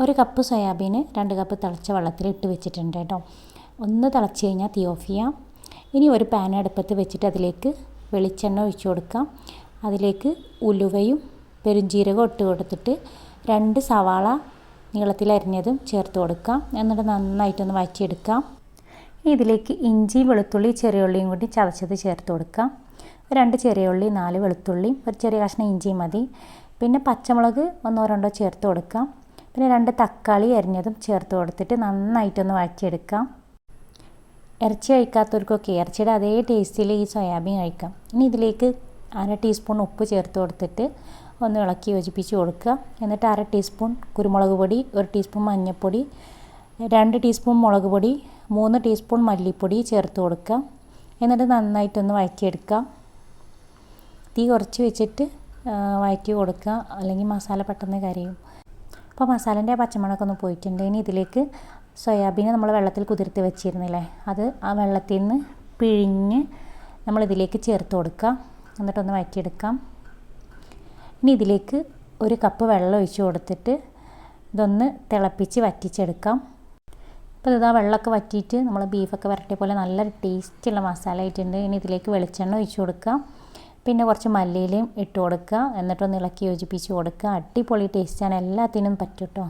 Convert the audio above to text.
ഒരു cup soybean രണ്ട് cup തിളച്ച വെള്ളത്തിൽ ഇട്ട് വെച്ചിട്ടുണ്ട് കേട്ടോ. ഒന്ന് തിളച്ച് കഴിഞ്ഞാൽ തീ ഓഫ് ചെയ്യാം. ഇനി ഒരു പാൻ അടുപ്പത്ത് വെച്ചിട്ട് അതിലേക്ക് വെളിച്ചെണ്ണ ഒഴിച്ചു കൊടുക്കാം. അതിലേക്ക് ഉലുവയും പെരുംജീരകവും ഇട്ട് കൊടുത്തിട്ട് രണ്ട് സവാള നീളത്തിൽ അരിഞ്ഞതും ചേർത്ത് കൊടുക്കാം. എന്നിട്ട് നന്നായിട്ടൊന്ന് വഴറ്റിയെടുക്കാം. ഇതിലേക്ക് ഇഞ്ചി വെളുത്തുള്ളി ചെറിയ ഉള്ളിയും കൂടി ചതച്ചത് ചേർത്ത് കൊടുക്കാം. രണ്ട് ചെറിയ ഉള്ളി നാല് വെളുത്തുള്ളി ഒരു ചെറിയ കഷ്ണം ഇഞ്ചിയും മതി. പിന്നെ പച്ചമുളക് ഒന്നോ രണ്ടോ ചേർത്ത് കൊടുക്കാം. പിന്നെ രണ്ട് തക്കാളി അരിഞ്ഞതും ചേർത്ത് കൊടുത്തിട്ട് നന്നായിട്ടൊന്ന് വഴറ്റിയെടുക്കാം. ഇറച്ചി കഴിക്കാത്തവർക്കൊക്കെ ഇറച്ചിയുടെ അതേ ടേസ്റ്റിൽ ഈ സോയാബീൻ കഴിക്കാം. ഇനി ഇതിലേക്ക് അര ടീസ്പൂൺ ഉപ്പ് ചേർത്ത് കൊടുത്തിട്ട് ഒന്ന് ഇളക്കി യോജിപ്പിച്ച് കൊടുക്കുക. എന്നിട്ട് അര ടീസ്പൂൺ കുരുമുളക് പൊടി ഒരു ടീസ്പൂൺ മഞ്ഞൾപ്പൊടി രണ്ട് ടീസ്പൂൺ മുളക് പൊടി മൂന്ന് ടീസ്പൂൺ മല്ലിപ്പൊടി ചേർത്ത് കൊടുക്കുക. എന്നിട്ട് നന്നായിട്ടൊന്ന് വഴറ്റിയെടുക്കുക. തീ കുറച്ച് വെച്ചിട്ട് വഴറ്റി കൊടുക്കുക. അല്ലെങ്കിൽ മസാല പെട്ടെന്ന് കരയും. അപ്പോൾ മസാലേന്റെ പച്ചമണമൊക്കെ ഒന്ന് പോയിട്ടുണ്ട്. ഇനി ഇതിലേക്ക് സോയാബീൻ നമ്മൾ വെള്ളത്തിൽ കുതിർത്ത് വെച്ചിരുന്നില്ലേ? അത് ആ വെള്ളത്തിൽ നിന്ന് പിഴിഞ്ഞ് നമ്മളിതിലേക്ക് ചേർത്ത് കൊടുക്കാം എന്നിട്ടൊന്ന് വഴറ്റിയെടുക്കാം. ഇനി ഇതിലേക്ക് ഒരു കപ്പ് വെള്ളം ഒഴിച്ച് കൊടുത്തിട്ട് ഇതൊന്ന് തിളപ്പിച്ച് വറ്റിച്ചെടുക്കാം. അപ്പോൾ ഇതാ വെള്ളമൊക്കെ വറ്റിയിട്ട് നമ്മൾ ബീഫൊക്കെ വരട്ടിയ പോലെ നല്ല ടേസ്റ്റുള്ള മസാല ആയിട്ടുണ്ട്. ഇനി ഇതിലേക്ക് വെളിച്ചെണ്ണ ഒഴിച്ച് കൊടുക്കാം. പിന്നെ കുറച്ച് മല്ലിയിലയും ഇട്ട് കൊടുക്കുക. എന്നിട്ടൊന്ന് ഇളക്കി യോജിപ്പിച്ച് കൊടുക്കുക. അടിപൊളി ടേസ്റ്റാണ് എല്ലാത്തിനും പറ്റും കേട്ടോ